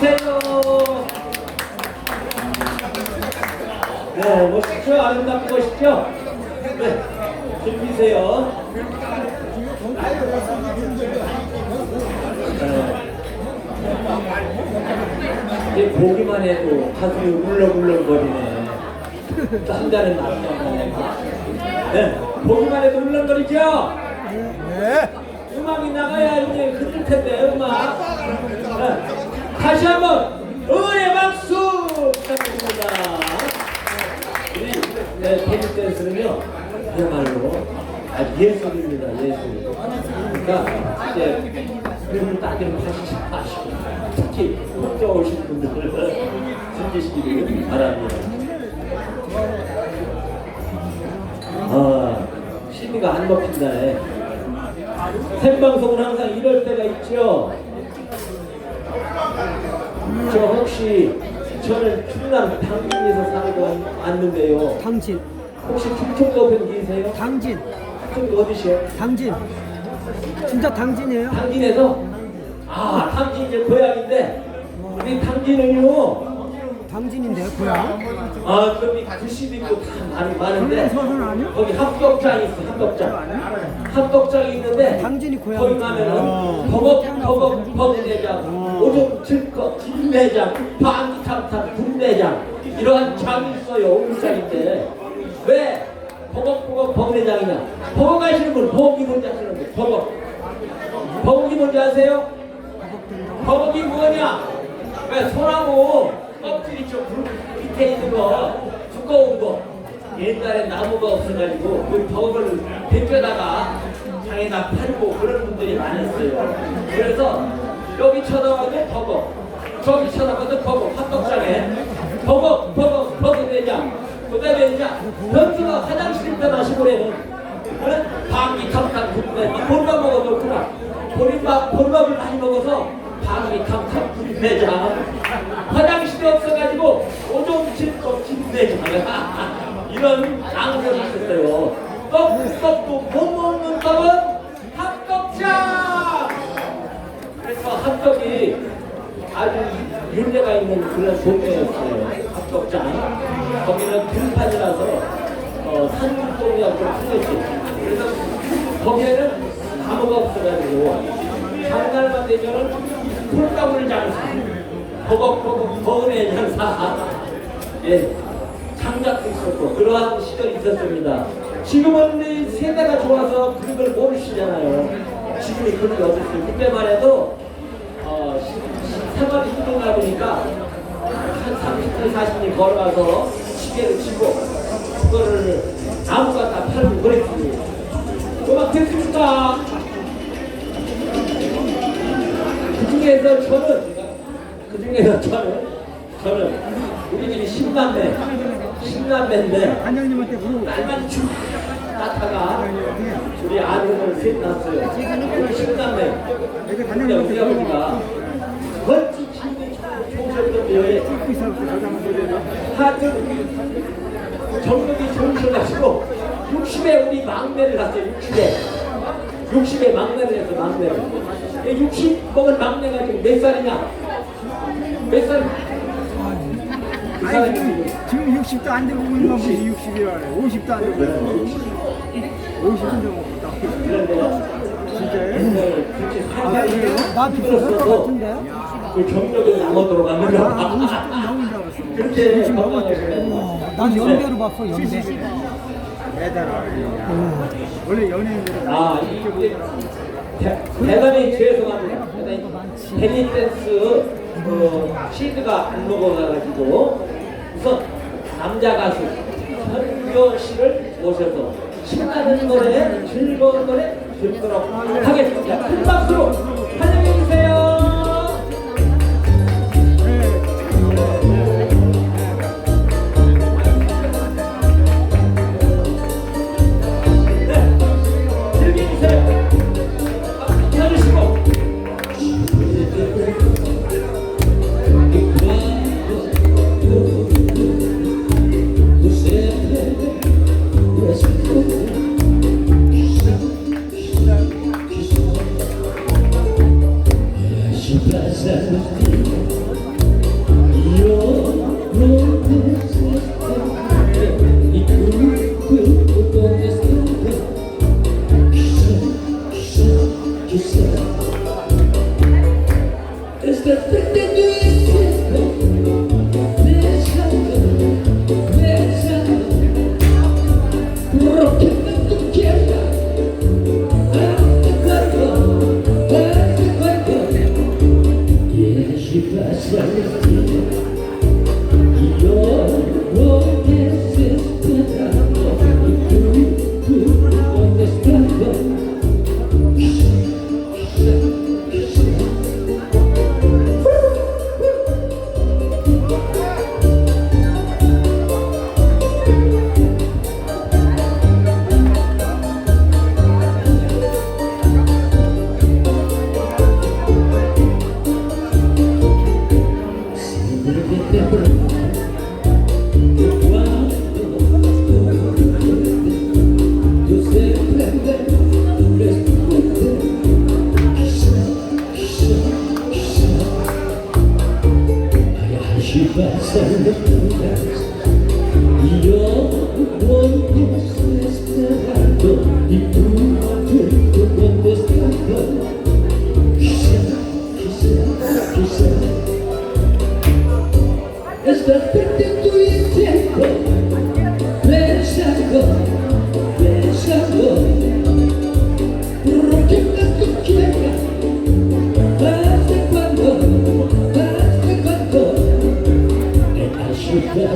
주세요. 네, 멋있죠? 아름답고 멋있죠? 네, 즐기세요. 네. 이제 보기만 해도 가슴이 울렁울렁거리네. 남자는 남자가. 네, 보기만 해도 울렁거리죠? 네. 음악이 나가야 이제 흐를 텐데 음악. 네. 다시 한번 응원의 박수 부탁드립니다. 우리 네, 테니 댄스는요 그야말로 아, 예술입니다 예술. 그러니까 이제 그림을 따지는 하시지 마시고 특히 혼자 오신 분들 즐기시기를 바랍니다. 아, 심리가 안 먹힌다네. 생방송은 항상 이럴 때가 있죠. 저 혹시 저는 충남 당진에서 살고 왔는데요. 당진, 혹시 충청도 분이세요? 당진, 충청도 어디시요? 당진. 진짜 당진이에요? 당진에서? 아, 당진 이제 고향인데 우리 당진은요. 당진인데요, 고향? 아, 거기 구십 있고 다 많이 많은데 아니요? 거기 합덕장이 있어, 합덕장. 합덕장이 있는데 당진이 고향. 거기 가면은 버벅 버벅 버벅내장, 오줌 질것 김내장, 방탕탕 군내장 이러한 장이 있어요, 오물장인데 왜 버벅 버벅 버벅내장이냐? 버벅하시는 분 버벅이 뭔지 아시는데 버벅 버벅이 뭔지 아세요? 버벅이 뭐냐? 왜 소나무 껍질이 좀 굵- 밑에 있는 거 두꺼운 거 옛날에 나무가 없어가지고 그 버벅을 벗겨다가 장에다 팔고 그런 분들이 많았어요. 그래서 여기 쳐다봐도 버벅, 저기 쳐다봐도 버벅, 합덕장에 버벅, 버벅, 버벅 내자. 그다음에 이제 변수가 화장실 편하시고래는 방귀 탕탕 붓네. 본밥 먹어도 그렇구나. 본밥, 본밥을 많이 먹어서 방귀 탕탕 붓내자. 화장실이 없어가지고 오줌 칠것 붓내자. 이런 낭설이 있었어요. 떡, 떡도 못 먹는 떡은 합덕장! 그래서 합덕이 아주 윤례가 있는 그런 동네였어요. 합덕장. 거기는 들판이라서 어, 산동이하고 좀 틀렸지. 그래서 거기에는 나무가 없어가지고 장날만 되면은 풀가물 장사, 버벅버벅 버은의 장사, 예, 장작도 있었고 그러한 시절이 있었습니다. 지금은 이 세대가 좋아서 그런 걸 모르시잖아요. 지금이 그런 게 어딨어요. 그때만 해도 어, 시- 시- 생활이 힘들다 보니까 한 30분, 40분 걸어가서 시계를 치고 그거를 나무 갖다 팔고 그랬지. 음악 됐습니까? 그 중에서 저는 그 중에서 저는 저는 우리 집이 신남매 신남매인데 날만 쭉 따다가 우리 아들을 셋 낳았어요. 우리 신남매 근데 우리 아버지가 하여튼 정력이 좋으셔 가지고 60에 우리 막내를 낳았어요 60에 60에 막내를 했어 막내를 60 먹은 막내가 지금 몇 살이냐 몇 살? 그 아니, 지금 지금, 지금 60도 안 되고 있는 건 60이라네. 50도 안 되고 있어. 50은 좀. 그런데 진짜요? 그렇게 살살이 나 비슷할 것 같은데? 그 경력이 남아도록 아, 하는 50도 넘은 줄 알았어. 그렇게 건강하게 난 연배로 봤어, 연배. 대단하다. 원래 연예인들은 아, 이게 대- 대단히 죄송합니다. 대단히 벨리 댄스 그 시드가 안 먹어가지고. 우선 남자 가수 현교 씨를 모셔서 신나는 노래, 즐거운 노래 듣도록 하겠습니다. 큰 박수로 환영해 주세요.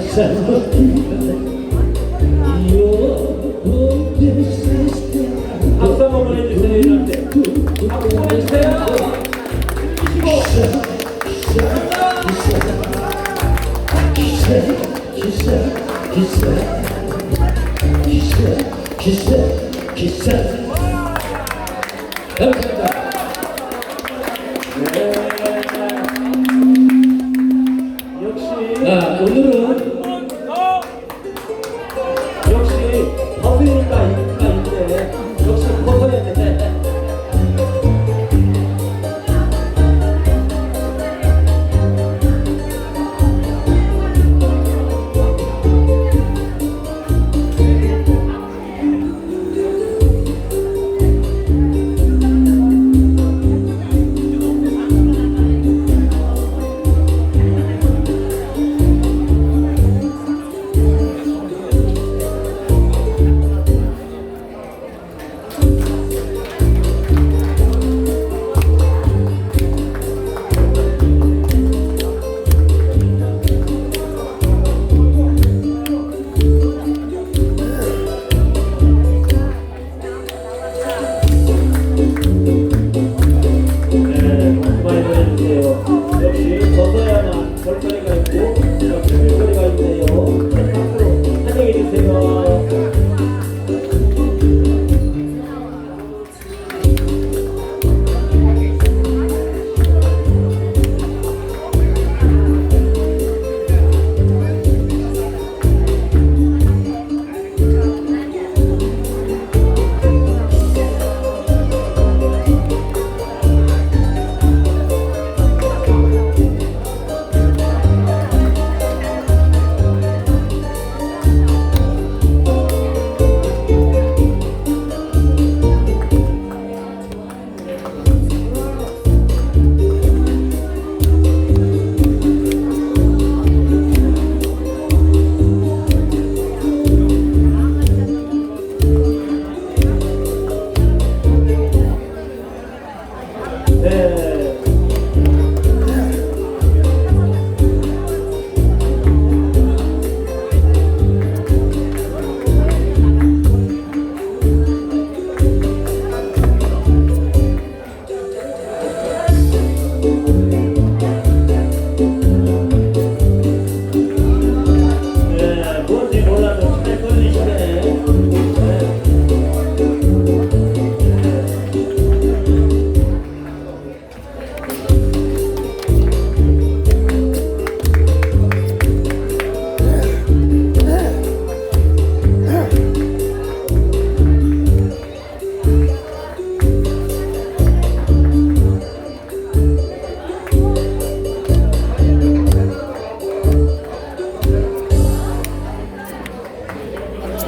박수 한번 보내주세요 감사합니다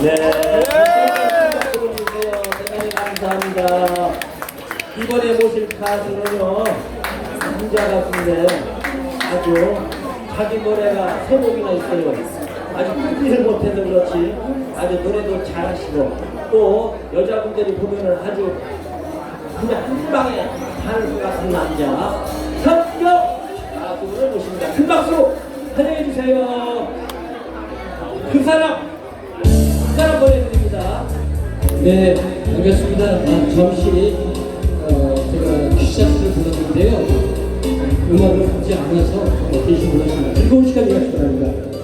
네. 감사합니다. 이번에 모실 가수는요, 남자 가수인데 아주 자기 노래가 세 곡이나 있어요. 아주 끊지를 못해서 그렇지 아주 노래도 잘하시고 또 여자분들이 보면 아주 그냥 한 방에 하는 것 같은 남자 현경 가수를 모십니다. 큰 박수 환영해 주세요. 그 사람 사람 보내드립니다. 네, 반갑습니다. 아, 잠시 어, 제가 퀴즈샷을 불렀는데요. 음악을 하지 않아서 어, 계신 분들 즐거운 시간 되시기 바랍니다.